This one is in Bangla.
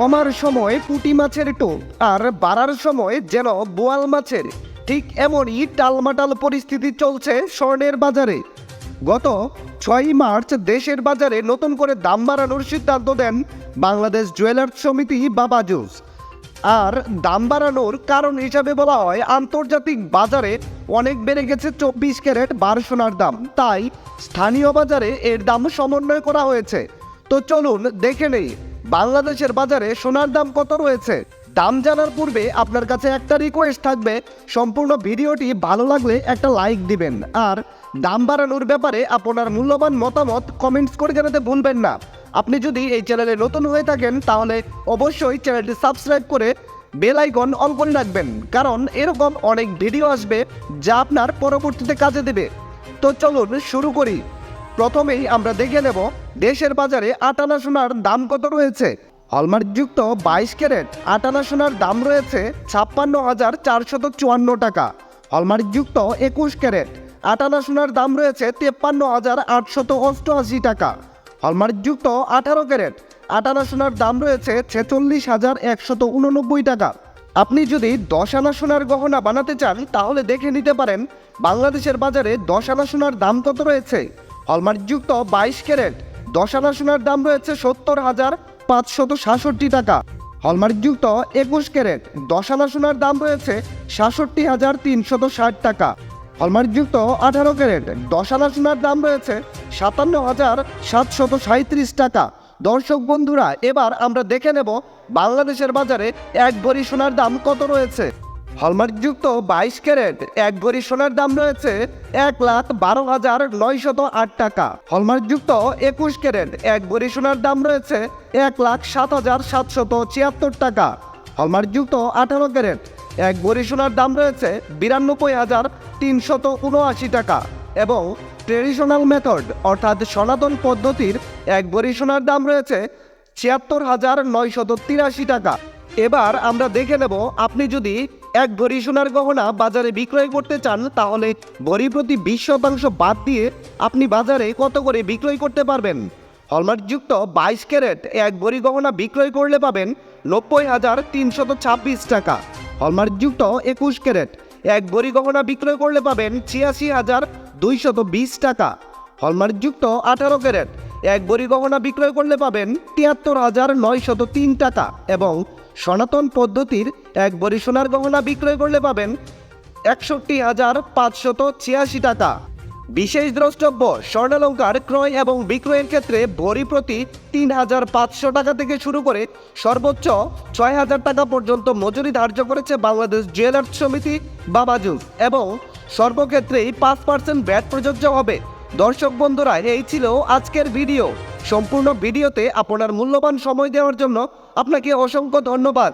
কমার সময় পুঁটি মাছের টোপ, আর বাড়ার সময় যেন বোয়াল মাছের। ঠিক এমনই টালমাটাল পরিস্থিতি চলছে স্বর্ণের বাজারে। গত ছয়ই মার্চ দেশের বাজারে নতুন করে দাম বাড়ানোর সিদ্ধান্ত দেন বাংলাদেশ জুয়েলার্স সমিতি বাবাজুস আর দাম বাড়ানোর কারণ হিসাবে বলা হয়, আন্তর্জাতিক বাজারে অনেক বেড়ে গেছে চব্বিশ ক্যারেট বার সোনার দাম। তাই স্থানীয় বাজারে এর দাম সমন্বয় করা হয়েছে। তো চলুন দেখে নেই বাংলাদেশের বাজারে সোনার দাম কত রয়েছে? দাম জানার পূর্বে আপনার কাছে একটা রিকোয়েস্ট থাকবে। সম্পূর্ণ ভিডিওটি ভালো লাগলে একটা লাইক দিবেন। আর দাম বাড়ানোর ব্যাপারে আপনার মূল্যবান মতামত কমেন্টস করে জানাতে ভুলবেন না। আপনি যদি এই চ্যানেলে নতুন হয়ে থাকেন, তাহলে অবশ্যই চ্যানেলটি সাবস্ক্রাইব করে বেল আইকন অন করে রাখবেন। কারণ এরকম অনেক ভিডিও আসবে, যা আপনার পরবর্তীতে কাজে দেবে। তো চলুন শুরু করি। প্রথমেই আমরা দেখে নেব দেশের বাজারে আটানা সোনার দাম কত রয়েছে। হলমার্কযুক্ত বাইশ ক্যারেট আটানা সোনার দাম রয়েছে ছাপ্পান্ন হাজার চারশত চুয়ান্ন টাকা। হলমার্কযুক্ত একুশ ক্যারেট আটানা সোনার দাম রয়েছে তেপ্পান্ন হাজার আটশত অষ্টআশি টাকা। হলমার্কযুক্ত আঠারো ক্যারেট আটানা সোনার দাম রয়েছে ছেচল্লিশ হাজার একশত উননব্বই টাকা। আপনি যদি দশ আনা সোনার গহনা বানাতে চান, তাহলে দেখে নিতে পারেন বাংলাদেশের বাজারে দশ আনা সোনার দাম কত রয়েছে। হলমার্কযুক্ত বাইশ ক্যারেট। দশ আনা সোনার দাম রয়েছে সত্তর হাজার পাঁচশত সাতষট্টি টাকা। হলমার্কযুক্ত একুশ ক্যারেট। দশ আনা সোনার দাম রয়েছে সাতষট্টি হাজার তিনশত ষাট টাকা। হলমার্কযুক্ত আঠারো ক্যারেট। দশ আনা সোনার দাম রয়েছে সাতান্ন হাজার সাতশত সাঁত্রিশ টাকা। দর্শক বন্ধুরা, এবার আমরা দেখে নেব বাংলাদেশের বাজারে এক ভরি সোনার দাম কত রয়েছে। হলমার্কযুক্ত বাইশ ক্যারেট, এক ভরি সোনার দাম রয়েছে এক লাখ বারো হাজার নয়শত আট টাকা। হলমার্কযুক্ত একুশ ক্যারেট, এক ভরি সোনার দাম রয়েছে এক লাখ সাত হাজার সাতশত ছিয়াত্তর টাকা। হলমার্কযুক্ত আঠারো ক্যারেট, এক ভরি সোনার দাম রয়েছে বিরানব্বই হাজার তিনশত উনআশি টাকা এবং ট্রেডিশনাল মেথড, অর্থাৎ সনাতন পদ্ধতির এক ভরি সোনার দাম রয়েছে ছিয়াত্তর হাজার নয়শত তিরাশি টাকা। এবার আমরা দেখে নেব, আপনি যদি এক ভরি সোনার গহনা বাজারে বিক্রয় করতে চান, তাহলে ভরি প্রতি বিশ শতাংশ বাদ দিয়ে আপনি বাজারে কত করে বিক্রয় করতে পারবেন? হলমার্কযুক্ত বাইশ ক্যারেট এক ভরি গহনা বিক্রয় করলে পাবেন নব্বই হাজার তিনশত ছাব্বিশ টাকা। হলমার্কযুক্ত একুশ ক্যারেট এক ভরি গহনা বিক্রয় করলে পাবেন ছিয়াশি হাজার দুইশত বিশ টাকা। হলমার্কযুক্ত আঠারো ক্যারেট এক ভরি গহনা বিক্রয় করলে পাবেন তিয়াত্তর হাজার নয়শত তিন টাকা এবং সনাতন পদ্ধতির এক ভরি সোনার গহনা বিক্রয় করলে পাবেন একষট্টি হাজার পাঁচশত ছিয়াশি টাকা। বিশেষ দ্রষ্টব্য, স্বর্ণালঙ্কার ক্রয় এবং বিক্রয়ের ক্ষেত্রে ভরি প্রতি তিন হাজার পাঁচশো টাকা থেকে শুরু করে সর্বোচ্চ ছয় হাজার টাকা পর্যন্ত মজুরি ধার্য করেছে বাংলাদেশ জুয়েলার্স সমিতি বাবাজুস এবং সর্বক্ষেত্রেই পাঁচ পার্সেন্ট ব্যাট প্রযোজ্য হবে। দর্শক বন্ধুরা, এই ছিল আজকের ভিডিও। সম্পূর্ণ ভিডিওতে আপনার মূল্যবান সময় দেওয়ার জন্য আপনাকে অসংখ্য ধন্যবাদ।